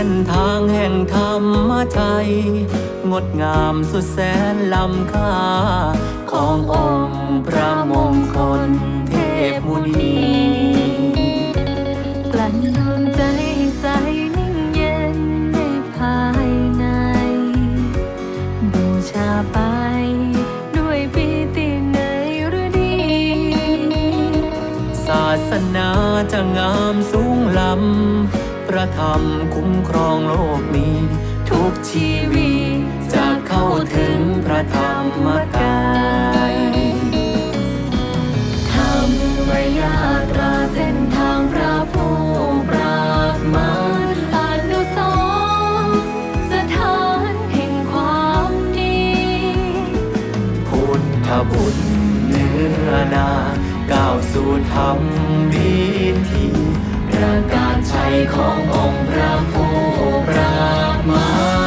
้นทางแห่งธรรมใจ งดงามสุดแสนล้ำค่า ขององค์พระมงคลเทพมุนีกลั่นดวงใจใสนิ่งเย็นในภายใน บูชาไปด้วยปีติในฤดี ศาสนาจะงามสูงล้ำ ระธรรมคุ้มครองโลกนี้ ทุกชีวิตจะเข้าถึงพระธรรมกายธรรมยาตราเส้นทางพระผู้ปราบมารอนุสรสถานแห่งความดี พุทธบุตรเนื้อนาก้าวสู่ธรรมวิธี ประกาศชัยขององค์พระผู้ปรามา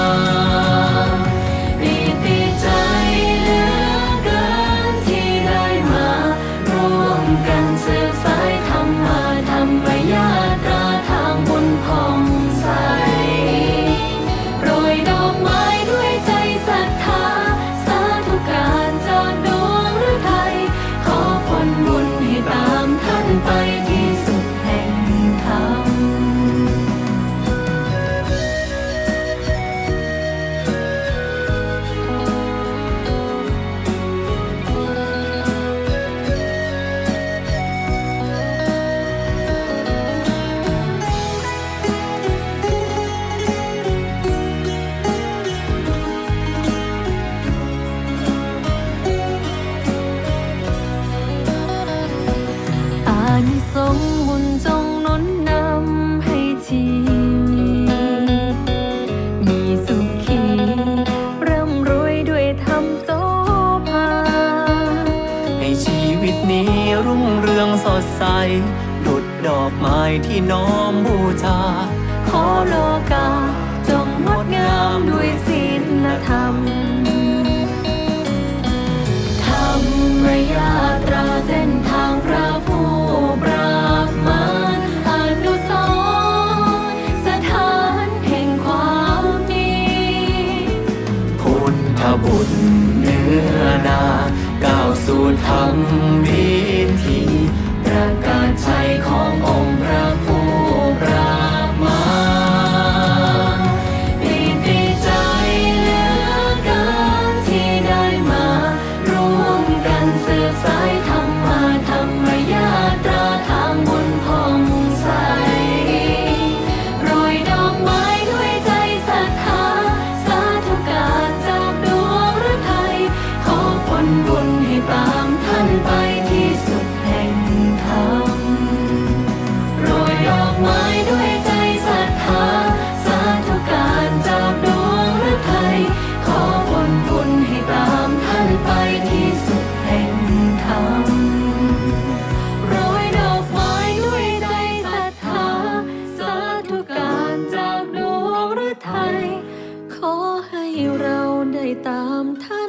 ดใสดุดดอกไม้ที่น้อมบูชา ขอโลกา จงงดงามด้วยศีลธรรม ธรรมยาตราเส้นทางพระผู้ปราบมารอนุสรณ์สถานแห่งความดีพุทธบุตรเนื้อนาก้าวสู่ธรรมวิ สืบสายธ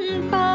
นไป